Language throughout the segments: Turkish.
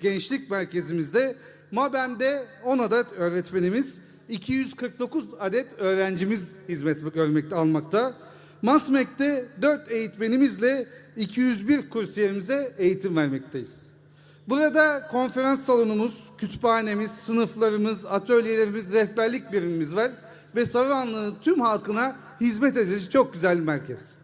Gençlik Merkezimizde MABEM'de 10 adet öğretmenimiz, 249 adet öğrencimiz hizmet görmekte almakta. MASMEK'te 4 eğitmenimizle 201 kursiyerimize eğitim vermekteyiz. Burada konferans salonumuz, kütüphanemiz, sınıflarımız, atölyelerimiz, rehberlik birimimiz var ve Sarıhanlı'nın tüm halkına hizmet edici çok güzel bir merkez.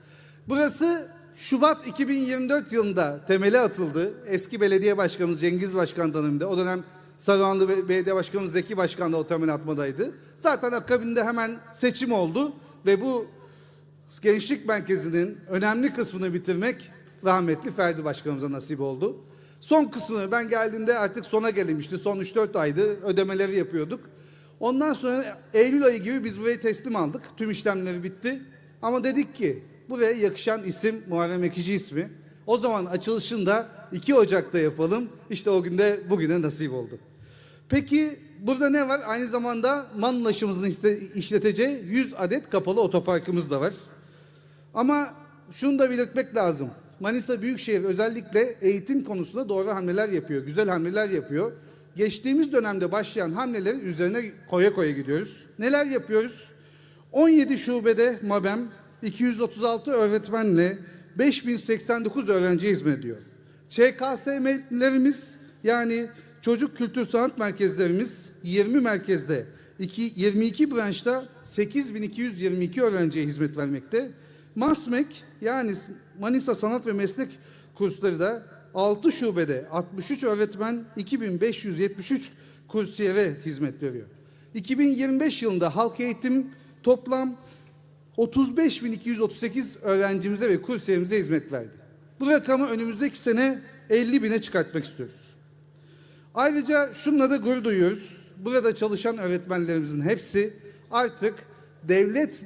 Burası Şubat 2024 yılında temeli atıldı. Eski belediye başkanımız Cengiz Başkan döneminde. O dönem Sarıhanlı Be- Belediye Başkanımız Zeki Başkan da o temel atmadaydı. Zaten akabinde hemen seçim oldu ve bu gençlik merkezinin önemli kısmını bitirmek rahmetli Ferdi Başkanımıza nasip oldu. Son kısmını ben geldiğimde artık sona gelinmişti. Son 3-4 aydı ödemeleri yapıyorduk. Ondan sonra Eylül ayı gibi biz burayı teslim aldık. Tüm işlemleri bitti. Ama dedik ki buraya yakışan isim Muharrem Ekici ismi. O zaman açılışını da 2 Ocak'ta yapalım. İşte o günde bugüne nasip oldu. Peki burada ne var? Aynı zamanda man ulaşımımızın iste- işleteceği 100 adet kapalı otoparkımız da var. Ama şunu da belirtmek lazım. Manisa Büyükşehir özellikle eğitim konusunda doğru hamleler yapıyor. Güzel hamleler yapıyor. Geçtiğimiz dönemde başlayan hamleleri üzerine koya koya gidiyoruz. Neler yapıyoruz? 17 şubede MABEM 236 öğretmenle 5089 öğrenciye hizmet ediyor. ÇKSM'lerimiz yani çocuk kültür sanat merkezlerimiz 20 merkezde, iki- 22 branşta 8222 öğrenciye hizmet vermekte. MASMEK yani Manisa Sanat ve Meslek kursları da 6 şubede 63 öğretmen 2573 kursiyere hizmet veriyor. 2025 yılında halk eğitim toplam 35.238 öğrencimize ve kursiyerimize hizmet verdi. Bu rakamı önümüzdeki sene 50 bine çıkartmak istiyoruz. Ayrıca şunla da gurur duyuyoruz. Burada çalışan öğretmenlerimizin hepsi artık devlet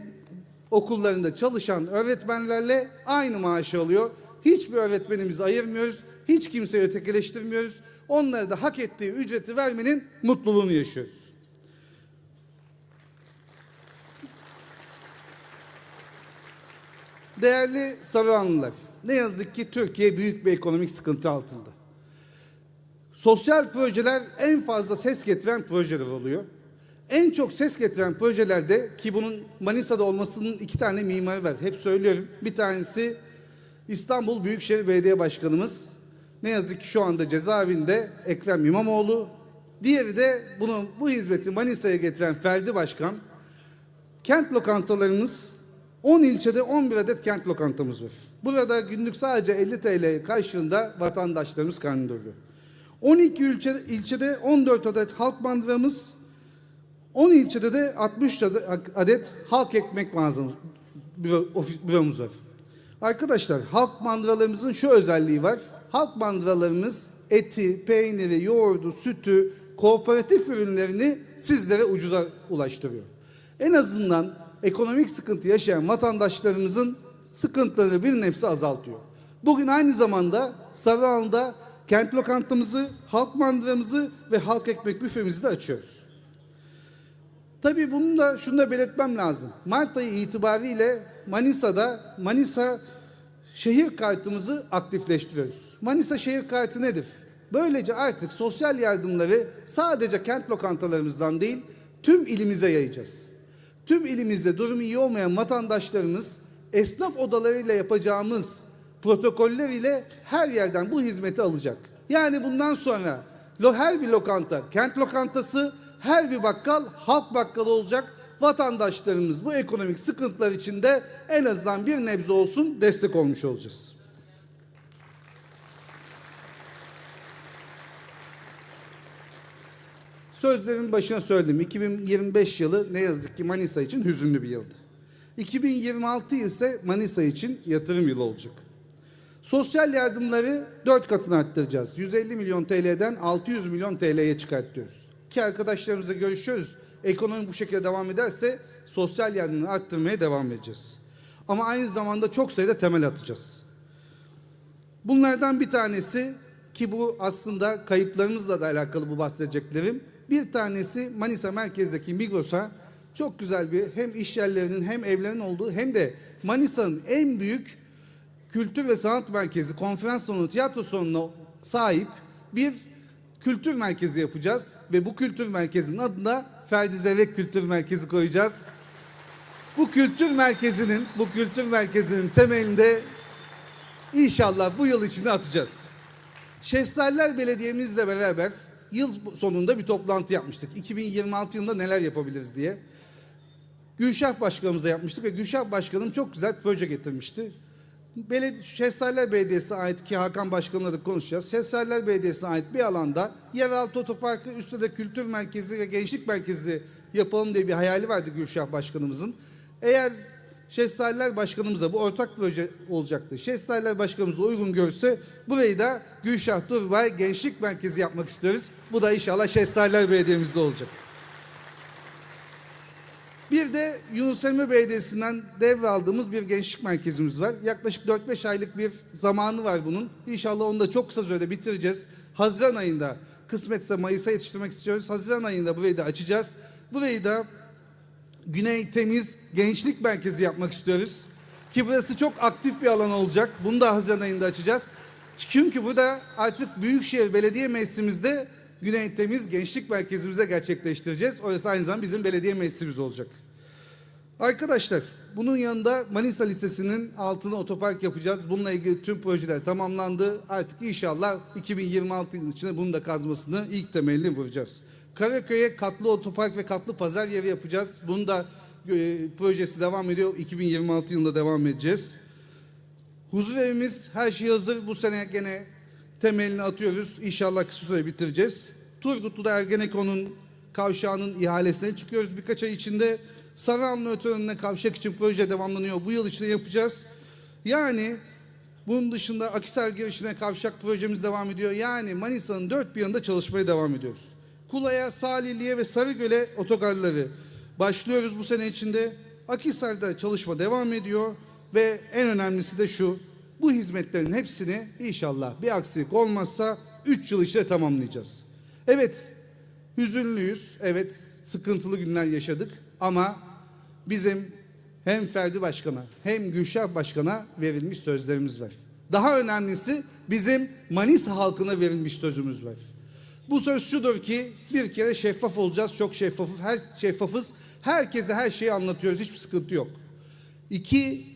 okullarında çalışan öğretmenlerle aynı maaşı alıyor. Hiçbir öğretmenimizi ayırmıyoruz. Hiç kimseyi ötekileştirmiyoruz. Onlara da hak ettiği ücreti vermenin mutluluğunu yaşıyoruz. Değerli Sarıhanlılar, ne yazık ki Türkiye büyük bir ekonomik sıkıntı altında. Sosyal projeler en fazla ses getiren projeler oluyor. En çok ses getiren projelerde ki bunun Manisa'da olmasının iki tane mimarı var. Hep söylüyorum. Bir tanesi İstanbul Büyükşehir Belediye Başkanımız. Ne yazık ki şu anda cezaevinde Ekrem İmamoğlu. Diğeri de bunu bu hizmeti Manisa'ya getiren Ferdi Başkan. Kent lokantalarımız 10 ilçede 11 adet kent lokantamız var. Burada günlük sadece 50 TL karşılığında vatandaşlarımız karnını doyuruyor. 12 ilçe, ilçede 14 adet halk bandıramız, 10 ilçede de 60 adet halk ekmek mağazamız, büromuz var. Arkadaşlar halk mandıralarımızın şu özelliği var. Halk mandıralarımız eti, peyniri, yoğurdu, sütü, kooperatif ürünlerini sizlere ucuza ulaştırıyor. En azından ekonomik sıkıntı yaşayan vatandaşlarımızın sıkıntılarını bir nebze azaltıyor. Bugün aynı zamanda Sarıhan'da kent lokantamızı, halk mandıramızı ve halk ekmek büfemizi de açıyoruz. Tabii bunu da şunu da belirtmem lazım. Mart ayı itibariyle Manisa'da Manisa şehir kartımızı aktifleştiriyoruz. Manisa şehir kartı nedir? Böylece artık sosyal yardımları sadece kent lokantalarımızdan değil tüm ilimize yayacağız. Tüm ilimizde durumu iyi olmayan vatandaşlarımız esnaf odalarıyla yapacağımız protokoller ile her yerden bu hizmeti alacak. Yani bundan sonra her bir lokanta kent lokantası, her bir bakkal halk bakkalı olacak. Vatandaşlarımız bu ekonomik sıkıntılar içinde en azından bir nebze olsun destek olmuş olacağız. Sözlerin başına söyledim. 2025 yılı ne yazık ki Manisa için hüzünlü bir yıldı. 2026 ise Manisa için yatırım yılı olacak. Sosyal yardımları dört katını arttıracağız. 150 milyon TL'den 600 milyon TL'ye çıkartıyoruz. Ki arkadaşlarımızla görüşüyoruz. Ekonomi bu şekilde devam ederse sosyal yardımını arttırmaya devam edeceğiz. Ama aynı zamanda çok sayıda temel atacağız. Bunlardan bir tanesi ki bu aslında kayıplarımızla da alakalı bu bahsedeceklerim. Bir tanesi Manisa merkezdeki Migros'a çok güzel bir hem iş yerlerinin hem evlerin olduğu hem de Manisa'nın en büyük kültür ve sanat merkezi, konferans salonu, tiyatro salonuna sahip bir kültür merkezi yapacağız ve bu kültür merkezinin adına Ferdi Zevek Kültür Merkezi koyacağız. Bu kültür merkezinin bu kültür merkezinin temelinde inşallah bu yıl içinde atacağız. Şehzadeler Belediye'mizle beraber yıl sonunda bir toplantı yapmıştık. 2026 yılında neler yapabiliriz diye. Gülşah Başkanımızla yapmıştık ve Gülşah Başkanım çok güzel proje getirmişti. Beledi Şehzadeler Belediyesi'ne ait ki Hakan Başkan'la da konuşacağız. Şehzadeler Belediyesi'ne ait bir alanda yeraltı otoparkı üstte de kültür merkezi ve gençlik merkezi yapalım diye bir hayali vardı Gülşah Başkanımızın. Eğer Şehzadeler Başkanımız da bu ortak proje olacaktı. Şehzadeler Başkanımız da uygun görürse burayı da Gülşah Durbay Gençlik Merkezi yapmak istiyoruz. Bu da inşallah Şehzadeler Belediye'mizde olacak. Bir de Yunus Emre Belediyesi'nden devraldığımız bir gençlik merkezimiz var. Yaklaşık 4-5 aylık bir zamanı var bunun. İnşallah onu da çok kısa sürede bitireceğiz. Haziran ayında kısmetse Mayıs'a yetiştirmek istiyoruz. Haziran ayında burayı da açacağız. Burayı da Güney Temiz Gençlik Merkezi yapmak istiyoruz. Ki burası çok aktif bir alan olacak. Bunu da Haziran ayında açacağız. Çünkü burada artık Büyükşehir Belediye Meclisimizde Güney Temiz Gençlik Merkezimizde gerçekleştireceğiz. Orası aynı zamanda bizim belediye meclisimiz olacak. Arkadaşlar bunun yanında Manisa Lisesi'nin altına otopark yapacağız. Bununla ilgili tüm projeler tamamlandı. Artık inşallah 2026 yılı içinde bunun da kazmasını ilk temelini vuracağız. Karaköy'e katlı otopark ve katlı pazar yeri yapacağız. Bunun da e, projesi devam ediyor. 2026 yılında devam edeceğiz. Huzur evimiz her şey hazır. Bu sene gene temelini atıyoruz. İnşallah kısa süre bitireceğiz. Turgutlu'da Ergenekon'un kavşağının ihalesine çıkıyoruz birkaç ay içinde. Sarıhanlı öte önüne kavşak için proje devamlanıyor. Bu yıl içinde yapacağız. Yani bunun dışında Akisar girişine kavşak projemiz devam ediyor. Yani Manisa'nın dört bir yanında çalışmaya devam ediyoruz. Kula'ya, Salihli'ye ve Sarıgöl'e otogarları başlıyoruz bu sene içinde. Akisar'da çalışma devam ediyor ve en önemlisi de şu. Bu hizmetlerin hepsini inşallah bir aksilik olmazsa 3 yıl içinde tamamlayacağız. Evet, hüzünlüyüz. Evet, sıkıntılı günler yaşadık ama bizim hem Ferdi Başkan'a hem Gülşah Başkan'a verilmiş sözlerimiz var. Daha önemlisi bizim Manisa halkına verilmiş sözümüz var. Bu söz şudur ki bir kere şeffaf olacağız. Çok şeffafız. Her şeffafız. Herkese her şeyi anlatıyoruz. Hiçbir sıkıntı yok. İki,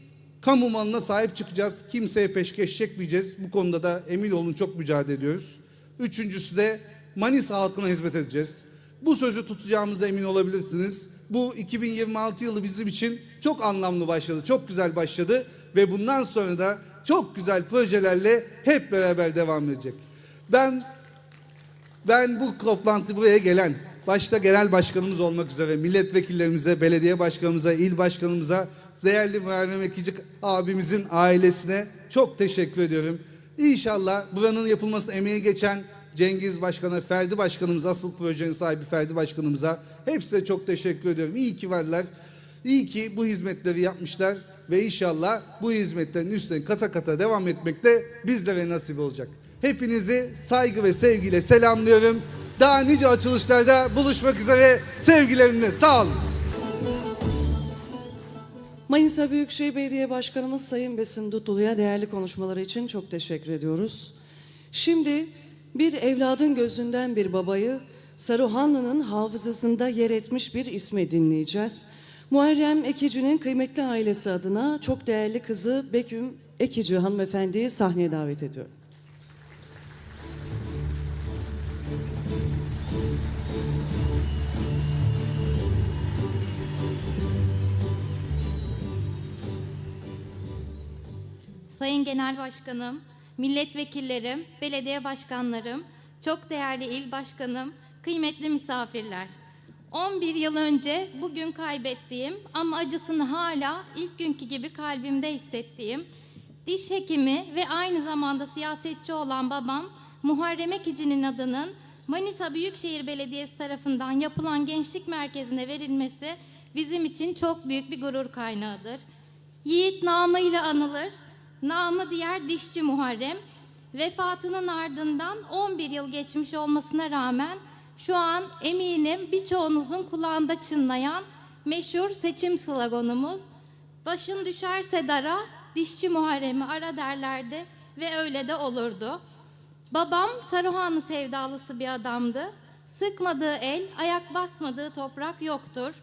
kamu malına sahip çıkacağız. Kimseye peşkeş çekmeyeceğiz. Bu konuda da emin olun çok mücadele ediyoruz. Üçüncüsü de Manisa halkına hizmet edeceğiz. Bu sözü tutacağımıza emin olabilirsiniz. Bu 2026 yılı bizim için çok anlamlı başladı. Çok güzel başladı ve bundan sonra da çok güzel projelerle hep beraber devam edecek. Ben ben bu toplantı buraya gelen, başta genel başkanımız olmak üzere milletvekillerimize, belediye başkanımıza, il başkanımıza, değerli Muharrem Ekici abimizin ailesine çok teşekkür ediyorum. İnşallah buranın yapılması emeği geçen Cengiz Başkan'a, Ferdi Başkanımız, asıl projenin sahibi Ferdi Başkanımıza hepsine çok teşekkür ediyorum. İyi ki varlar. İyi ki bu hizmetleri yapmışlar ve inşallah bu hizmetlerin üstüne kata kata devam etmek de bizlere nasip olacak. Hepinizi saygı ve sevgiyle selamlıyorum. Daha nice açılışlarda buluşmak üzere sevgilerimle sağ olun. Manisa Büyükşehir Belediye Başkanımız Sayın Besim Dutlu'ya değerli konuşmaları için çok teşekkür ediyoruz. Şimdi bir evladın gözünden bir babayı Saruhanlı'nın hafızasında yer etmiş bir ismi dinleyeceğiz. Muharrem Ekici'nin kıymetli ailesi adına çok değerli kızı Beküm Ekici hanımefendiyi sahneye davet ediyorum. Sayın Genel Başkanım, milletvekillerim, belediye başkanlarım, çok değerli il başkanım, kıymetli misafirler. 11 yıl önce bugün kaybettiğim ama acısını hala ilk günkü gibi kalbimde hissettiğim diş hekimi ve aynı zamanda siyasetçi olan babam Muharrem Ekici'nin adının Manisa Büyükşehir Belediyesi tarafından yapılan gençlik merkezine verilmesi bizim için çok büyük bir gurur kaynağıdır. Yiğit namıyla anılır, namı diğer dişçi Muharrem. Vefatının ardından 11 yıl geçmiş olmasına rağmen şu an eminim birçoğunuzun kulağında çınlayan meşhur seçim sloganımız Başın düşerse dara, dişçi Muharrem'i ara derlerdi ve öyle de olurdu. Babam Saruhanlı sevdalısı bir adamdı. Sıkmadığı el, ayak basmadığı toprak yoktur.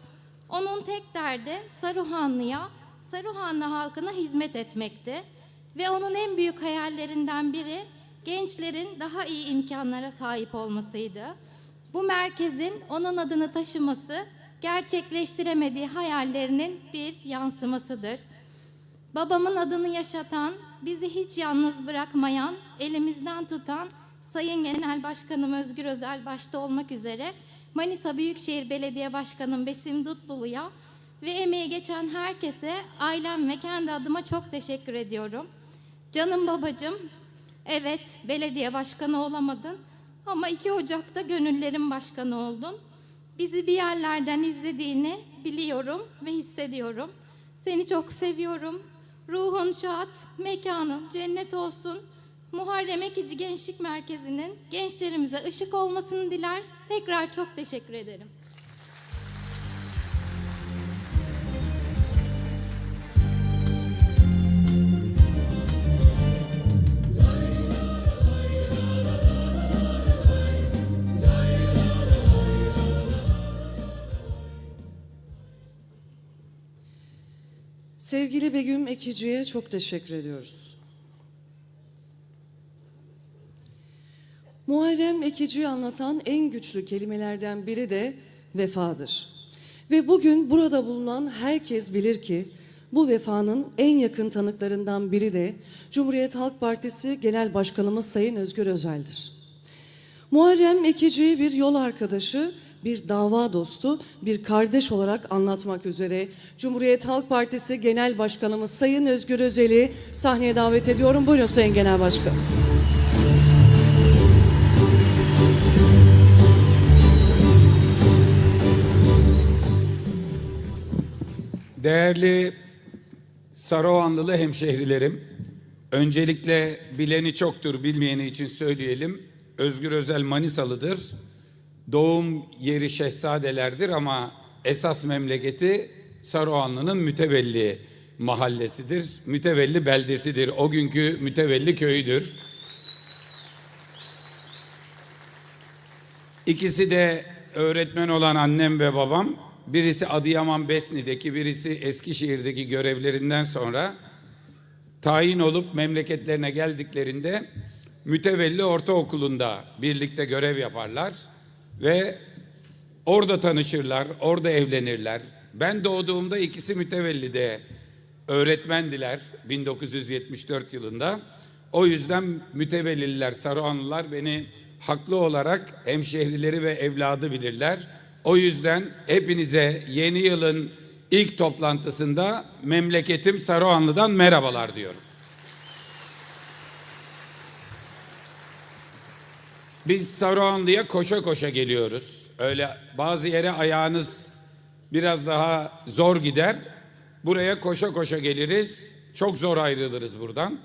Onun tek derdi Saruhanlı'ya, Saruhanlı halkına hizmet etmekti. Ve onun en büyük hayallerinden biri gençlerin daha iyi imkanlara sahip olmasıydı. Bu merkezin onun adını taşıması gerçekleştiremediği hayallerinin bir yansımasıdır. Babamın adını yaşatan, bizi hiç yalnız bırakmayan, elimizden tutan Sayın Genel Başkanım Özgür Özel başta olmak üzere Manisa Büyükşehir Belediye Başkanım Besim Dutlulu'ya ve emeği geçen herkese ailem ve kendi adıma çok teşekkür ediyorum. Canım babacım, evet belediye başkanı olamadın ama 2 Ocak'ta gönüllerin başkanı oldun. Bizi bir yerlerden izlediğini biliyorum ve hissediyorum. Seni çok seviyorum. Ruhun şad, mekanın cennet olsun. Muharrem Ekici Gençlik Merkezi'nin gençlerimize ışık olmasını diler. Tekrar çok teşekkür ederim. Sevgili Begüm Ekici'ye çok teşekkür ediyoruz. Muharrem Ekici'yi anlatan en güçlü kelimelerden biri de vefadır. Ve bugün burada bulunan herkes bilir ki bu vefanın en yakın tanıklarından biri de Cumhuriyet Halk Partisi Genel Başkanımız Sayın Özgür Özel'dir. Muharrem Ekici bir yol arkadaşı, bir dava dostu, bir kardeş olarak anlatmak üzere Cumhuriyet Halk Partisi Genel Başkanımız Sayın Özgür Özel'i sahneye davet ediyorum. Buyurun Sayın Genel Başkan. Değerli Saruhanlılı hemşehrilerim, öncelikle bileni çoktur, bilmeyeni için söyleyelim. Özgür Özel Manisalıdır. Doğum yeri Şehzadelerdir ama esas memleketi Saruhanlı'nın mütevelli mahallesidir. Mütevelli beldesidir. O günkü mütevelli köyüdür. İkisi de öğretmen olan annem ve babam. Birisi Adıyaman Besni'deki, birisi Eskişehir'deki görevlerinden sonra tayin olup memleketlerine geldiklerinde Mütevelli Ortaokulu'nda birlikte görev yaparlar ve orada tanışırlar, orada evlenirler. Ben doğduğumda ikisi mütevellide öğretmendiler 1974 yılında. O yüzden mütevelliler, Saruhanlılar beni haklı olarak hemşehrileri ve evladı bilirler. O yüzden hepinize yeni yılın ilk toplantısında memleketim Saruhanlı'dan merhabalar diyorum. Biz Saruhanlı'ya koşa koşa geliyoruz. Öyle bazı yere ayağınız biraz daha zor gider. Buraya koşa koşa geliriz. Çok zor ayrılırız buradan.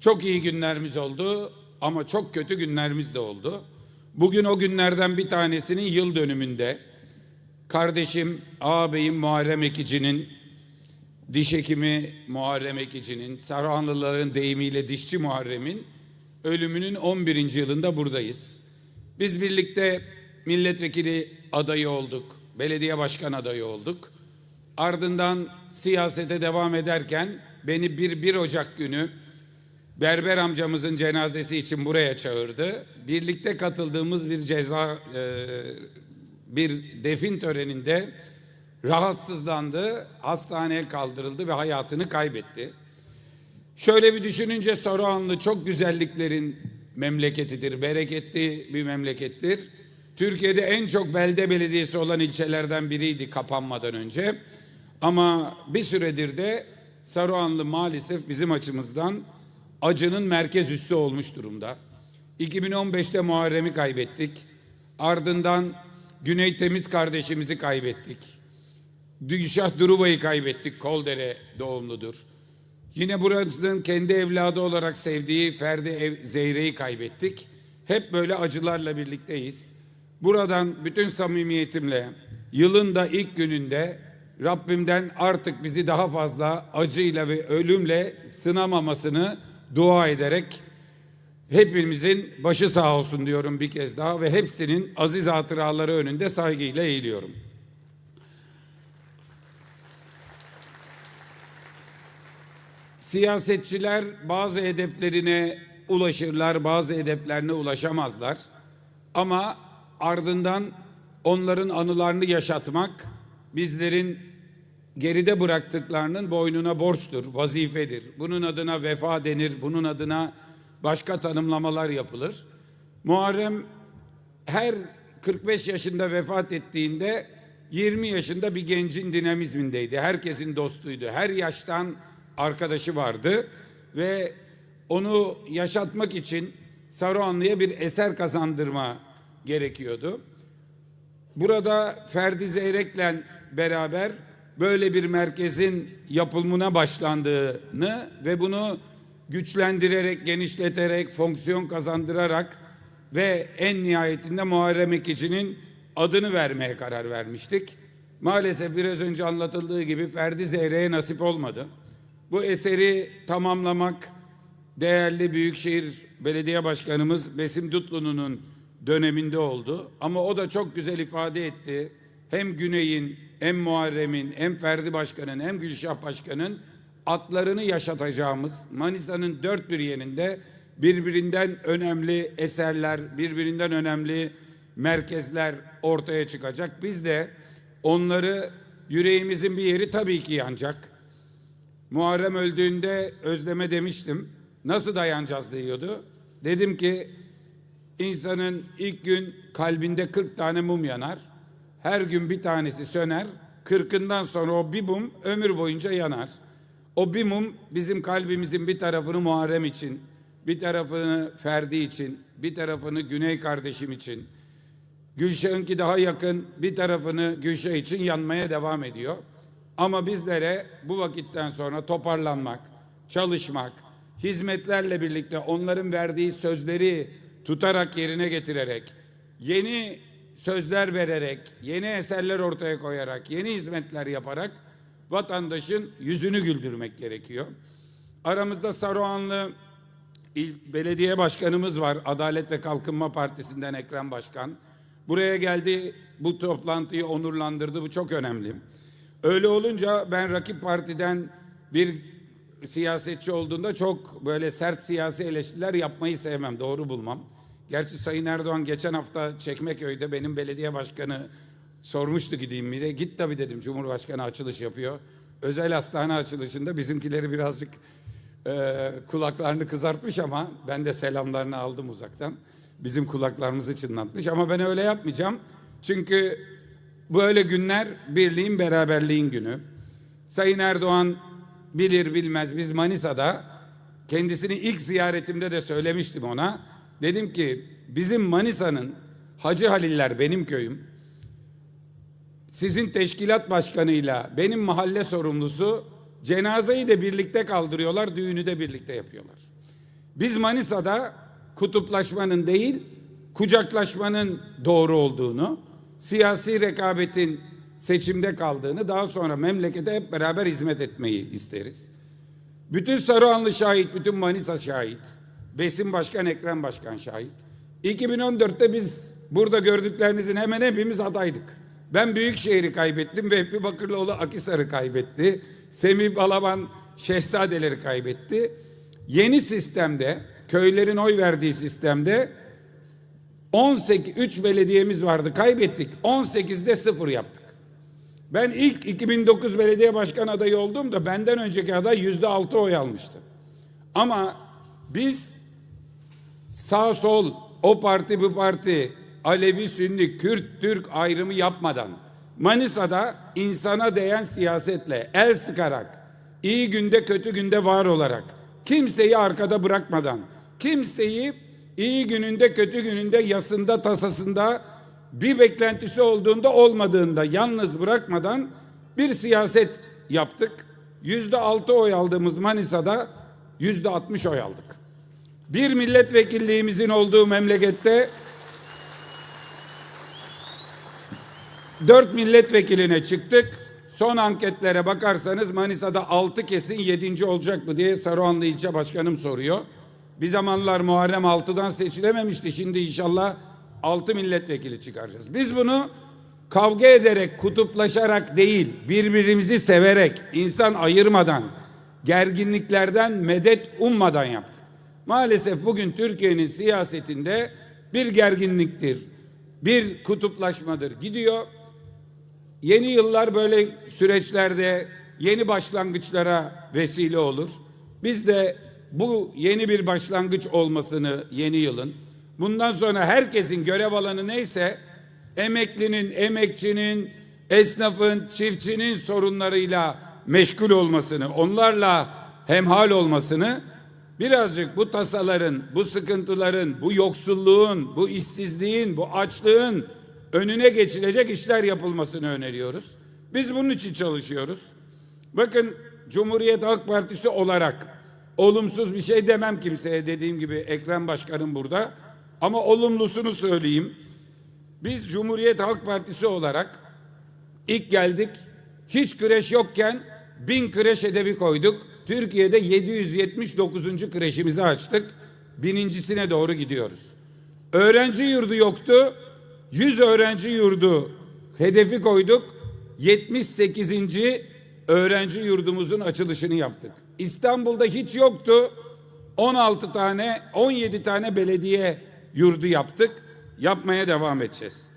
Çok iyi günlerimiz oldu ama çok kötü günlerimiz de oldu. Bugün o günlerden bir tanesinin yıl dönümünde kardeşim, ağabeyim Muharrem Ekici'nin, diş hekimi Muharrem Ekici'nin, Saruhanlıların deyimiyle dişçi Muharrem'in ölümünün 11. yılında buradayız. Biz birlikte milletvekili adayı olduk, belediye başkan adayı olduk. Ardından siyasete devam ederken beni bir 1 Ocak günü Berber amcamızın cenazesi için buraya çağırdı. Birlikte katıldığımız bir ceza e, bir defin töreninde rahatsızlandı, hastaneye kaldırıldı ve hayatını kaybetti. Şöyle bir düşününce Saruhanlı çok güzelliklerin memleketidir, bereketli bir memlekettir. Türkiye'de en çok belde belediyesi olan ilçelerden biriydi kapanmadan önce. Ama bir süredir de Saruhanlı maalesef bizim açımızdan acının merkez üssü olmuş durumda. 2015'te Muharrem'i kaybettik. Ardından Güney Temiz kardeşimizi kaybettik. Gülşah Duruba'yı kaybettik. Koldere doğumludur. Yine burasının kendi evladı olarak sevdiği Ferdi Ev- Zeyre'yi kaybettik. Hep böyle acılarla birlikteyiz. Buradan bütün samimiyetimle yılın da ilk gününde Rabbimden artık bizi daha fazla acıyla ve ölümle sınamamasını dua ederek Hepimizin başı sağ olsun diyorum bir kez daha ve hepsinin aziz hatıraları önünde saygıyla eğiliyorum. Siyasetçiler bazı hedeflerine ulaşırlar, bazı hedeflerine ulaşamazlar. Ama ardından onların anılarını yaşatmak bizlerin geride bıraktıklarının boynuna borçtur, vazifedir. Bunun adına vefa denir, bunun adına başka tanımlamalar yapılır. Muharrem her 45 yaşında vefat ettiğinde 20 yaşında bir gencin dinamizmindeydi. Herkesin dostuydu. Her yaştan arkadaşı vardı ve onu yaşatmak için Saruhanlı'ya bir eser kazandırma gerekiyordu. Burada Ferdi Zeyrek'le beraber böyle bir merkezin yapılımına başlandığını ve bunu güçlendirerek, genişleterek, fonksiyon kazandırarak ve en nihayetinde Muharrem Ekici'nin adını vermeye karar vermiştik. Maalesef biraz önce anlatıldığı gibi Ferdi Zeyrek'e nasip olmadı. Bu eseri tamamlamak değerli Büyükşehir Belediye Başkanımız Besim Dutlu'nun döneminde oldu. Ama o da çok güzel ifade etti. Hem Güney'in, hem Muharrem'in, hem Ferdi Başkan'ın, hem Gülşah Başkan'ın atlarını yaşatacağımız Manisa'nın dört bir yerinde birbirinden önemli eserler, birbirinden önemli merkezler ortaya çıkacak. Biz de onları yüreğimizin bir yeri tabii ki yanacak. Muharrem öldüğünde Özlem'e demiştim. Nasıl dayanacağız diyordu. Dedim ki insanın ilk gün kalbinde 40 tane mum yanar. Her gün bir tanesi söner. Kırkından sonra o bir mum ömür boyunca yanar. O bir mum bizim kalbimizin bir tarafını Muharrem için, bir tarafını Ferdi için, bir tarafını Güney kardeşim için, Gülşah'ınki daha yakın bir tarafını Gülşah için yanmaya devam ediyor. Ama bizlere bu vakitten sonra toparlanmak, çalışmak, hizmetlerle birlikte onların verdiği sözleri tutarak yerine getirerek, yeni sözler vererek, yeni eserler ortaya koyarak, yeni hizmetler yaparak vatandaşın yüzünü güldürmek gerekiyor. Aramızda Saruhanlı İl Belediye Başkanımız var. Adalet ve Kalkınma Partisi'nden Ekrem Başkan. Buraya geldi, bu toplantıyı onurlandırdı. Bu çok önemli. Öyle olunca ben rakip partiden bir siyasetçi olduğunda çok böyle sert siyasi eleştiriler yapmayı sevmem, doğru bulmam. Gerçi Sayın Erdoğan geçen hafta Çekmeköy'de benim belediye başkanı sormuştu gideyim mi de. Git tabii dedim Cumhurbaşkanı açılış yapıyor. Özel hastane açılışında bizimkileri birazcık e, kulaklarını kızartmış ama ben de selamlarını aldım uzaktan. Bizim kulaklarımızı çınlatmış ama ben öyle yapmayacağım. Çünkü böyle günler birliğin beraberliğin günü. Sayın Erdoğan bilir bilmez biz Manisa'da kendisini ilk ziyaretimde de söylemiştim ona. Dedim ki bizim Manisa'nın Hacı Haliller benim köyüm. Sizin teşkilat başkanıyla benim mahalle sorumlusu cenazeyi de birlikte kaldırıyorlar, düğünü de birlikte yapıyorlar. Biz Manisa'da kutuplaşmanın değil, kucaklaşmanın doğru olduğunu, siyasi rekabetin seçimde kaldığını, daha sonra memlekete hep beraber hizmet etmeyi isteriz. Bütün Saruhanlı şahit, bütün Manisa şahit. Besim Başkan, Ekrem Başkan şahit. 2014'te biz burada gördüklerinizin hemen hepimiz adaydık. Ben Büyükşehir'i kaybettim. Vehbi Bakırlıoğlu Akisar'ı kaybetti. Semih Balaban Şehzadeleri kaybetti. Yeni sistemde, köylerin oy verdiği sistemde 18 3 belediyemiz vardı kaybettik. 18'de sıfır yaptık. Ben ilk 2009 belediye başkan adayı olduğumda benden önceki aday yüzde altı oy almıştı. Ama biz sağ sol o parti bu parti Alevi Sünni Kürt Türk ayrımı yapmadan Manisa'da insana değen siyasetle el sıkarak iyi günde kötü günde var olarak kimseyi arkada bırakmadan kimseyi iyi gününde kötü gününde yasında tasasında bir beklentisi olduğunda olmadığında yalnız bırakmadan bir siyaset yaptık. Yüzde altı oy aldığımız Manisa'da yüzde altmış oy aldık. Bir milletvekilliğimizin olduğu memlekette dört milletvekiline çıktık. Son anketlere bakarsanız Manisa'da altı kesin yedinci olacak mı diye Saruhanlı ilçe başkanım soruyor. Bir zamanlar Muharrem 6'dan seçilememişti. Şimdi inşallah 6 milletvekili çıkaracağız. Biz bunu kavga ederek, kutuplaşarak değil, birbirimizi severek, insan ayırmadan, gerginliklerden medet ummadan yaptık. Maalesef bugün Türkiye'nin siyasetinde bir gerginliktir, bir kutuplaşmadır gidiyor. Yeni yıllar böyle süreçlerde yeni başlangıçlara vesile olur. Biz de bu yeni bir başlangıç olmasını yeni yılın bundan sonra herkesin görev alanı neyse emeklinin, emekçinin, esnafın, çiftçinin sorunlarıyla meşgul olmasını, onlarla hemhal olmasını birazcık bu tasaların, bu sıkıntıların, bu yoksulluğun, bu işsizliğin, bu açlığın önüne geçilecek işler yapılmasını öneriyoruz. Biz bunun için çalışıyoruz. Bakın Cumhuriyet Halk Partisi olarak olumsuz bir şey demem kimseye dediğim gibi Ekrem Başkanım burada. Ama olumlusunu söyleyeyim. Biz Cumhuriyet Halk Partisi olarak ilk geldik hiç kreş yokken bin kreş hedefi koyduk. Türkiye'de 779. kreşimizi açtık. Binincisine doğru gidiyoruz. Öğrenci yurdu yoktu. 100 öğrenci yurdu hedefi koyduk. 78. öğrenci yurdumuzun açılışını yaptık. İstanbul'da hiç yoktu. 16 tane, 17 tane belediye yurdu yaptık. Yapmaya devam edeceğiz.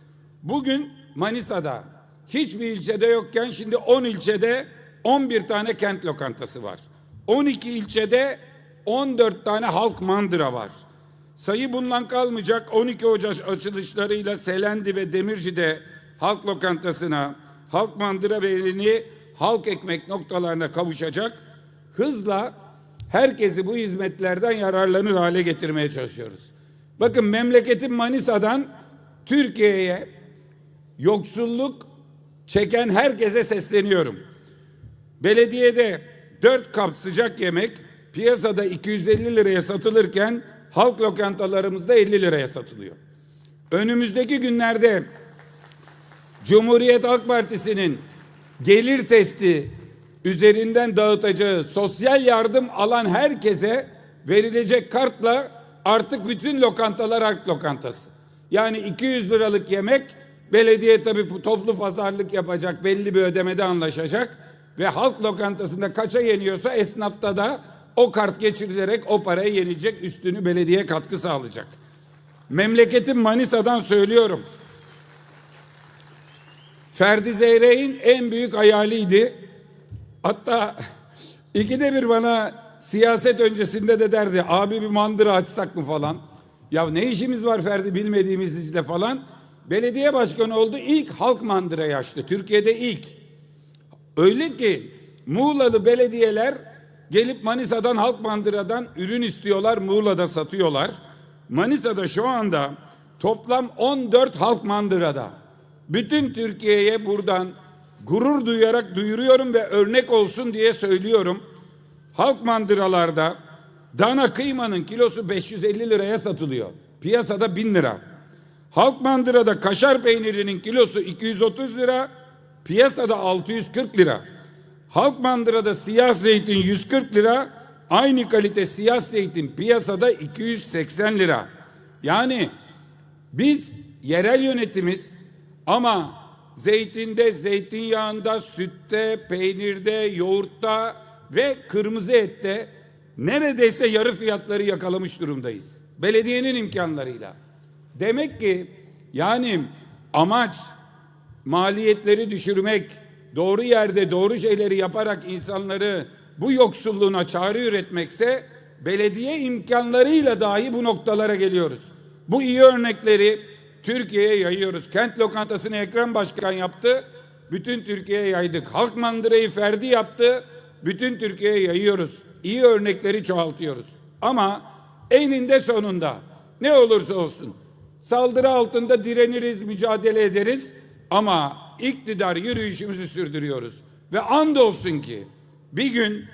Bugün Manisa'da hiçbir ilçede yokken şimdi 10 ilçede 11 tane kent lokantası var. 12 ilçede 14 tane halk mandıra var. Sayı bundan kalmayacak. 12 Ocak açılışlarıyla Selendi ve Demirci'de halk lokantasına, halk mandıra ve yeni halk ekmek noktalarına kavuşacak. Hızla herkesi bu hizmetlerden yararlanır hale getirmeye çalışıyoruz. Bakın memleketin Manisa'dan Türkiye'ye yoksulluk çeken herkese sesleniyorum. Belediyede 4 kap sıcak yemek piyasada 250 liraya satılırken halk lokantalarımızda 50 liraya satılıyor. Önümüzdeki günlerde Cumhuriyet Halk Partisi'nin gelir testi üzerinden dağıtacağı sosyal yardım alan herkese verilecek kartla artık bütün lokantalar halk lokantası. Yani 200 liralık yemek belediye tabii toplu pazarlık yapacak belli bir ödemede anlaşacak ve halk lokantasında kaça yeniyorsa esnafta da o kart geçirilerek o paraya yenilecek üstünü belediye katkı sağlayacak. Memleketim Manisa'dan söylüyorum. Ferdi Zeyrek'in en büyük hayaliydi. Hatta ikide bir bana siyaset öncesinde de derdi abi bir mandıra açsak mı falan. Ya ne işimiz var Ferdi bilmediğimiz işte falan. Belediye başkanı oldu ilk halk mandırayı açtı. Türkiye'de ilk. Öyle ki Muğlalı belediyeler gelip Manisa'dan halk mandıradan ürün istiyorlar Muğla'da satıyorlar. Manisa'da şu anda toplam 14 halk mandırada. Bütün Türkiye'ye buradan gurur duyarak duyuruyorum ve örnek olsun diye söylüyorum. Halk mandıralarda dana kıymanın kilosu 550 liraya satılıyor. Piyasada 1000 lira. Halk mandırada kaşar peynirinin kilosu 230 lira, piyasada 640 lira. Halk mandırada siyah zeytin 140 lira, aynı kalite siyah zeytin piyasada 280 lira. Yani biz yerel yönetimiz ama zeytinde, zeytinyağında, sütte, peynirde, yoğurtta ve kırmızı ette neredeyse yarı fiyatları yakalamış durumdayız. Belediyenin imkanlarıyla. Demek ki yani amaç maliyetleri düşürmek, doğru yerde doğru şeyleri yaparak insanları bu yoksulluğuna çare üretmekse belediye imkanlarıyla dahi bu noktalara geliyoruz. Bu iyi örnekleri Türkiye'ye yayıyoruz. Kent lokantasını Ekrem Başkan yaptı. Bütün Türkiye'ye yaydık. Halk mandırayı Ferdi yaptı. Bütün Türkiye'ye yayıyoruz. İyi örnekleri çoğaltıyoruz. Ama eninde sonunda ne olursa olsun saldırı altında direniriz, mücadele ederiz ama iktidar yürüyüşümüzü sürdürüyoruz. Ve andolsun ki bir gün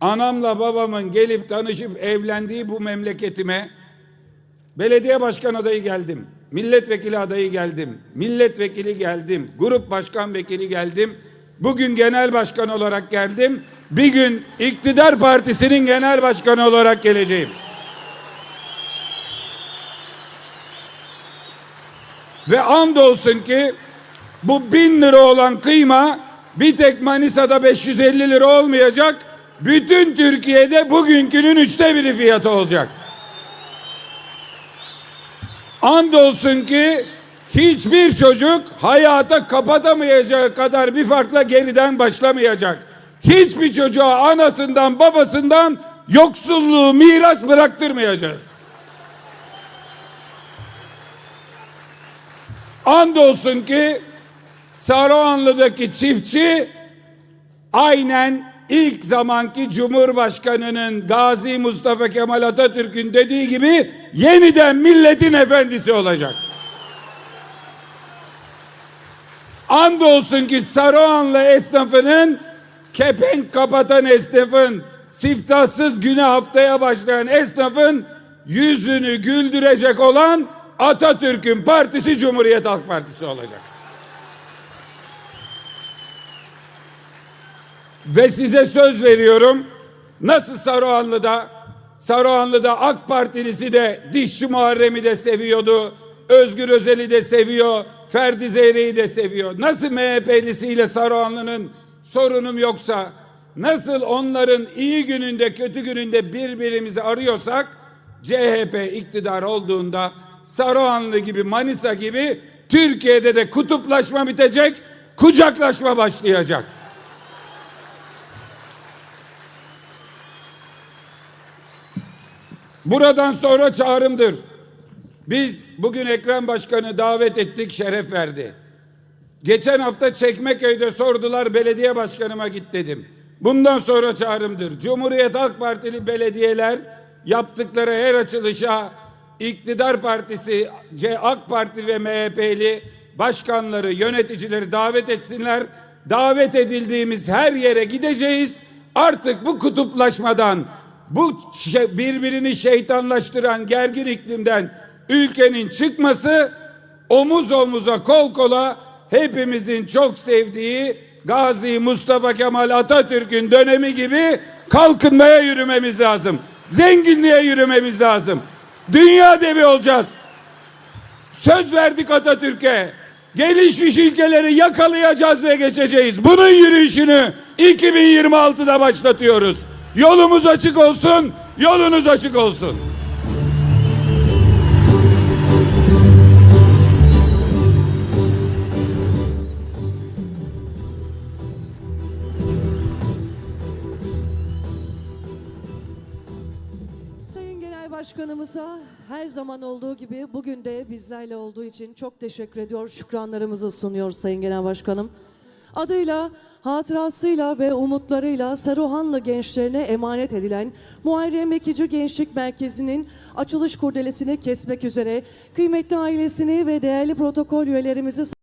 anamla babamın gelip tanışıp evlendiği bu memleketime belediye başkan adayı geldim milletvekili adayı geldim, milletvekili geldim, grup başkan vekili geldim, bugün genel başkan olarak geldim, bir gün iktidar partisinin genel başkanı olarak geleceğim. Ve andolsun ki bu bin lira olan kıyma bir tek Manisa'da 550 lira olmayacak. Bütün Türkiye'de bugünkünün üçte biri fiyatı olacak. Andolsun ki hiçbir çocuk hayata kapatamayacağı kadar bir farkla geriden başlamayacak. Hiçbir çocuğa anasından babasından yoksulluğu miras bıraktırmayacağız. Andolsun ki Saruhanlı'daki çiftçi aynen ilk zamanki Cumhurbaşkanı'nın Gazi Mustafa Kemal Atatürk'ün dediği gibi yeniden milletin efendisi olacak. Andolsun ki Saruhanlı esnafının kepenk kapatan esnafın siftahsız güne haftaya başlayan esnafın yüzünü güldürecek olan Atatürk'ün partisi Cumhuriyet Halk Partisi olacak. Ve size söz veriyorum. Nasıl Saruhanlı'da Saruhanlı'da AK Partilisi de Dişçi Muharrem'i de seviyordu. Özgür Özel'i de seviyor. Ferdi Zeyre'yi de seviyor. Nasıl MHP'lisiyle Saruhanlı'nın sorunum yoksa nasıl onların iyi gününde kötü gününde birbirimizi arıyorsak CHP iktidar olduğunda Saruhanlı gibi Manisa gibi Türkiye'de de kutuplaşma bitecek, kucaklaşma başlayacak. Buradan sonra çağrımdır. Biz bugün Ekrem Başkan'ı davet ettik, şeref verdi. Geçen hafta Çekmeköy'de sordular belediye başkanıma git dedim. Bundan sonra çağrımdır. Cumhuriyet Halk Partili belediyeler yaptıkları her açılışa iktidar partisi, AK Parti ve MHP'li başkanları, yöneticileri davet etsinler. Davet edildiğimiz her yere gideceğiz. Artık bu kutuplaşmadan, bu şey- birbirini şeytanlaştıran gergin iklimden ülkenin çıkması omuz omuza kol kola hepimizin çok sevdiği Gazi Mustafa Kemal Atatürk'ün dönemi gibi kalkınmaya yürümemiz lazım. Zenginliğe yürümemiz lazım. Dünya devi olacağız. Söz verdik Atatürk'e. Gelişmiş ülkeleri yakalayacağız ve geçeceğiz. Bunun yürüyüşünü 2026'da başlatıyoruz. Yolumuz açık olsun, yolunuz açık olsun. Sayın Genel Başkanımıza her zaman olduğu gibi bugün de bizlerle olduğu için çok teşekkür ediyor. Şükranlarımızı sunuyor Sayın Genel Başkanım. Adıyla, hatırasıyla ve umutlarıyla Saruhanlı gençlerine emanet edilen Muharrem Ekici Gençlik Merkezi'nin açılış kurdelesini kesmek üzere kıymetli ailesini ve değerli protokol üyelerimizi